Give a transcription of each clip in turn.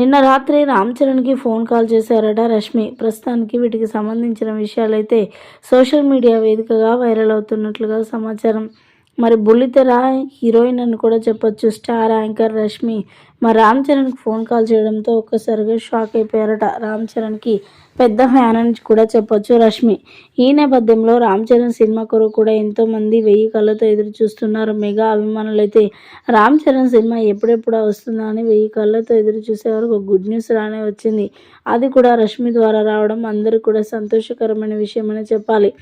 నిన్న రాత్రి Ram చరణ్కి phone call చేశారట రష్మి. ప్రస్తుతానికి వీటికి సంబంధించిన విషయాలైతే సోషల్ మీడియా వేదికగా వైరల్ అవుతున్నట్లుగా సమాచారం. మరి బుల్లితెర హీరోయిన్ అని కూడా చెప్పొచ్చు స్టార్ యాంకర్ రష్మి. మరి రామ్ చరణ్కి ఫోన్ కాల్ చేయడంతో ఒక్కసారిగా షాక్ అయిపోయారట రామ్ చరణ్కి పెద్ద ఫ్యాన్ అని కూడా చెప్పొచ్చు రష్మి. ఈ నేపథ్యంలో రామ్ చరణ్ సినిమా కొరకు కూడా ఎంతోమంది వెయ్యి కళ్ళతో ఎదురు చూస్తున్నారు. మెగా అభిమానులు అయితే రామ్ చరణ్ సినిమా ఎప్పుడెప్పుడు వస్తుందా అని వెయ్యి కళ్ళతో ఎదురు చూసే వరకు గుడ్ న్యూస్ రానే వచ్చింది. అది కూడా రష్మి ద్వారా రావడం అందరికీ కూడా సంతోషకరమైన విషయం అని చెప్పాలి.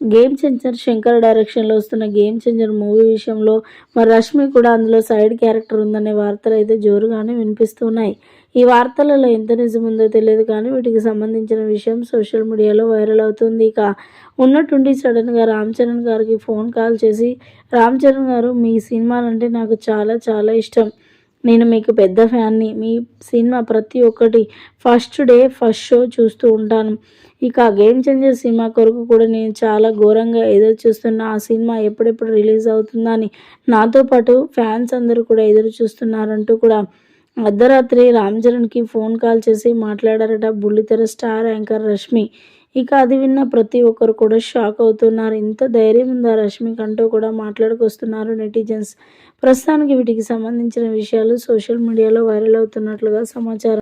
గేమ్ చేంజర్ శంకర్ డైరెక్షన్లో వస్తున్న గేమ్ చేంజర్ మూవీ విషయంలో మరి రష్మి కూడా అందులో సైడ్ క్యారెక్టర్ ఉందనే వార్తలు అయితే జోరుగానే వినిపిస్తున్నాయి. ఈ వార్తలలో ఎంత నిజముందో తెలియదు కానీ వీటికి సంబంధించిన విషయం సోషల్ మీడియాలో వైరల్ అవుతుంది. ఇక ఉన్నట్టుండి సడన్గా రామ్ చరణ్ గారికి ఫోన్ కాల్ చేసి రామ్ చరణ్ గారు మీ సినిమాలంటే నాకు చాలా చాలా ఇష్టం. నేను మీకు పెద్ద ఫ్యాన్ని మీ సినిమా ప్రతి ఒక్కటి ఫస్ట్ డే ఫస్ట్ షో చూస్తూ ఉంటాను. ఇక గేమ్ చేంజర్ సినిమా కొరకు కూడా నేను చాలా ఘోరంగా ఎదురు చూస్తున్నా. ఆ సినిమా ఎప్పుడెప్పుడు రిలీజ్ అవుతుందని నాతో పాటు ఫ్యాన్స్ అందరూ కూడా ఎదురు చూస్తున్నారంటూ కూడా అర్ధరాత్రి రామ్ చరణ్కి ఫోన్ కాల్ చేసి మాట్లాడారట బుల్లితెర స్టార్ యాంకర్ రష్మి. ఇక అది విన్న ప్రతి ఒక్కరు కూడా షాక్ అవుతున్నారు. ఇంత ధైర్యం ఉందా రష్మిక అంటూ కూడా మాట్లాడుకొస్తున్నారు నెటిజన్స్. ప్రస్తుతానికి వీటికి సంబంధించిన విషయాలు సోషల్ మీడియాలో వైరల్ అవుతున్నట్లుగా సమాచారం